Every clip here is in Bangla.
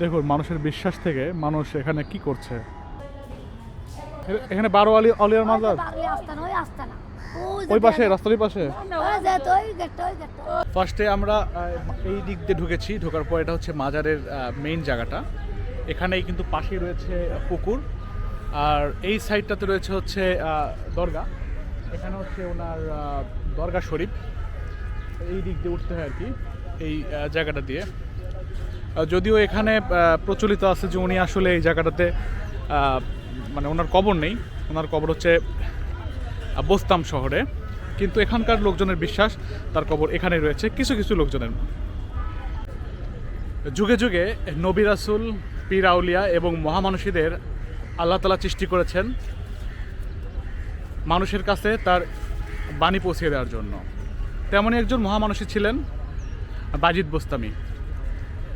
দেখুন মানুষের বিশ্বাস থেকে মানুষ এখানে কি করছে? এখানে বারো আলী অলিয়ার মাজার? ওই পাশে রাস্তার ওই পাশে? ফার্স্টে আমরা এই দিক দিয়ে ঢুকেছি ঢোকার পর এটা হচ্ছে মাজারের মেইন জায়গাটা। এখানেই কিন্তু পাশেই রয়েছে পুকুর। আর এই সাইডটাতে রয়েছে হচ্ছে দরগা। এখানে হচ্ছে ওনার দরগা শরীফ। এই দিক দিয়ে উঠতে হয় আর কি এই জায়গাটা দিয়ে। যদিও এখানে প্রচলিত আছে যে উনি আসলে এই জায়গাটাতে মানে ওনার কবর নেই। ওনার কবর হচ্ছে বোস্তাম শহরে। কিন্তু এখানকার লোকজনের বিশ্বাস, তার কবর এখানেই রয়েছে, কিছু কিছু লোকজনের যুগে যুগে নবী রাসুল, পীর আউলিয়া এবং মহামানুষীদের আল্লাহ তালা সৃষ্টি করেছেন মানুষের কাছে তার বাণী পৌঁছে দেওয়ার জন্য। তেমনই একজন মহামানুষী ছিলেন বাজিদ বোস্তামি।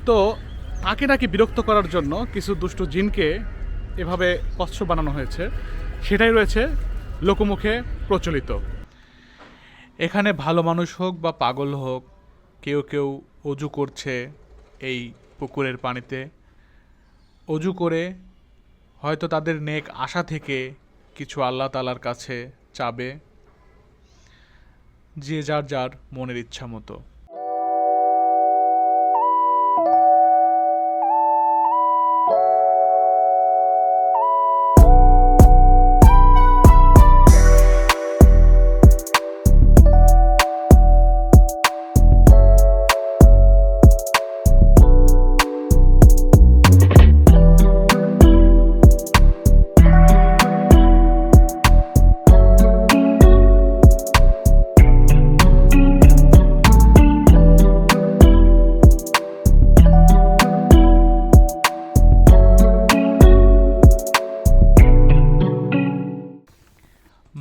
তো তাকে নাকি বিরক্ত করার জন্য কিছু দুষ্ট জিনকে এভাবে কচ্ছ বানানো হয়েছে। সেটাই রয়েছে লোকমুখে প্রচলিত। এখানে ভালো মানুষ হোক বা পাগল হোক, কেউ কেউ অজু করছে এই পুকুরের পানিতে। অজু করে হয়তো তাদের নেক আশা থেকে কিছু আল্লাহ তালার কাছে চাবে, যে যার যার মনের ইচ্ছা মতো।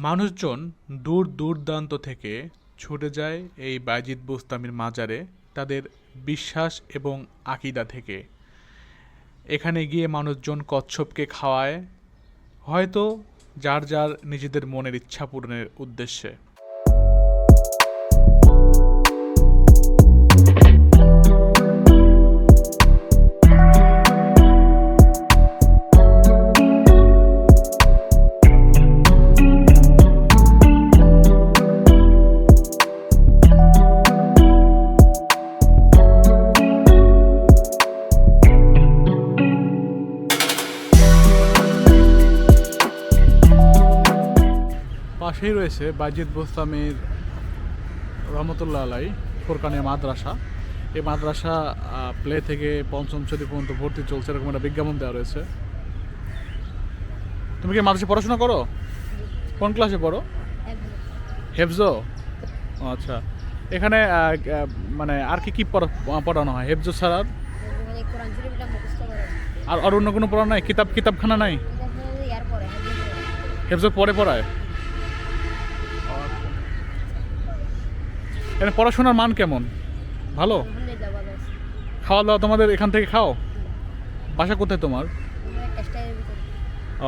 মানুষজন দূর দূরদান্ত থেকে ছুটে যায় এই বাইজিদ বুস্তামির মাজারে তাদের বিশ্বাস এবং আকিদা থেকে। এখানে গিয়ে মানুষজন কচ্ছপকে খাওয়ায়, হয়তো যার যার নিজেদের মনের ইচ্ছা পূরণের উদ্দেশ্যে। পাশেই রয়েছে বাজিদ বোস্তামির রহমতুল্লাহ আলাই ফোরকানিয়া মাদ্রাসা। এই মাদ্রাসা প্লে থেকে পঞ্চম শ্রেণি পর্যন্ত ভর্তি চলছে, এরকম একটা বিজ্ঞাপন দেওয়া রয়েছে। তুমি কি মাদ্রাসা পড়াশোনা করো? কোন ক্লাসে পড়ো? হেফজো। আচ্ছা। এখানে মানে আর কি কি পড়া- পড়ানো হয়? হেফজো ছাড়া আর? আর অন্য কোনো পড়া নাই? কিতাব, কিতাবখানা নাই। হেফজো পরে পড়ায়? এখানে পড়াশোনার মান কেমন? ভালো? খাওয়া দাওয়া তোমাদের এখান থেকে খাও? বাসা কোথায় তোমার?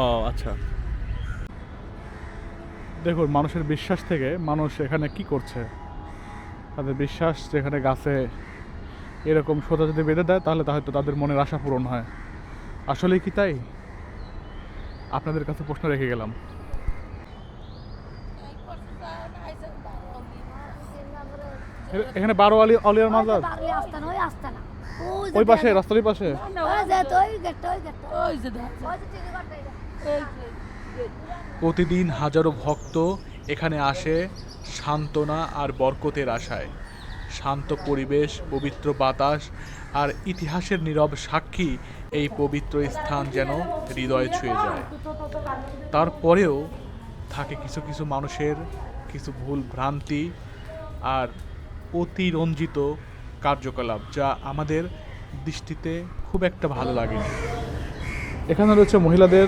ও আচ্ছা। দেখুন, মানুষের বিশ্বাস থেকে মানুষ এখানে কি করছে? তাদের বিশ্বাস যেখানে গাছে এরকম সোজা যদি বেঁধে দেয়, তাহলে হয়তো তাদের মনের আশা পূরণ হয়। আসলে কি তাই? আপনাদের কাছে প্রশ্ন রেখে গেলাম। এখানে বারো আলী অলিয়ার মাজার? ওই আস্তানা। যে ওই পাশে দেখেন। রাস্তার ওই পাশে? ওই যে তো ওই গেটটা ওই গেটটা। ওই যে দেখ। ওই যে টিভি ঘরটা এটা। প্রতিদিন হাজারো ভক্ত এখানে আসে সান্ত্বনা আর বরকতের আশায়। শান্ত পরিবেশ পবিত্র বাতাস আর ইতিহাসের নীরব সাক্ষী এই পবিত্র স্থান যেন হৃদয়ে ছুঁয়ে যায়। তারপরেও থাকে কিছু কিছু মানুষের কিছু ভুল ভ্রান্তি আর অতিরঞ্জিত কার্যকলাপ, যা আমাদের দৃষ্টিতে খুব একটা ভালো লাগে এখানে রয়েছে মহিলাদের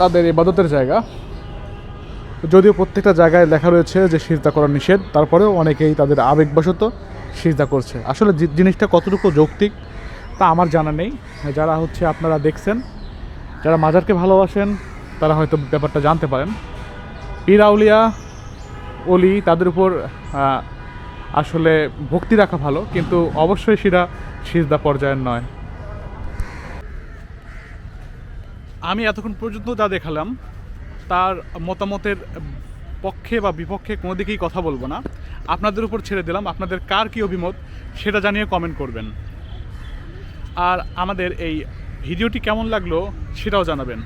তাদের ইবাদতের জায়গা। যদিও প্রত্যেকটা জায়গায় লেখা রয়েছে যে সিজদা করা নিষেধ, তারপরেও অনেকেই তাদের আবেগবশত সিজদা করছে। আসলে জিনিসটা কতটুকু যৌক্তিক, তা আমার জানা নেই। যারা হচ্ছে আপনারা দেখছেন, যারা মাজারকে ভালোবাসেন, তারা হয়তো ব্যাপারটা জানতে পারেন। পীর আউলিয়া অলি, তাদের উপর আসলে ভক্তি রাখা ভালো, কিন্তু অবশ্যই সেটা সিজদা পর্যায়ের নয়। আমি এতক্ষণ পর্যন্ত যা দেখালাম, তার মতামতের পক্ষে বা বিপক্ষে কোনো দিকেই কথা বলব না। আপনাদের উপর ছেড়ে দিলাম, আপনাদের কার কী অভিমত সেটা জানিয়ে কমেন্ট করবেন। আর আমাদের এই ভিডিওটি কেমন লাগল সেটাও জানাবেন।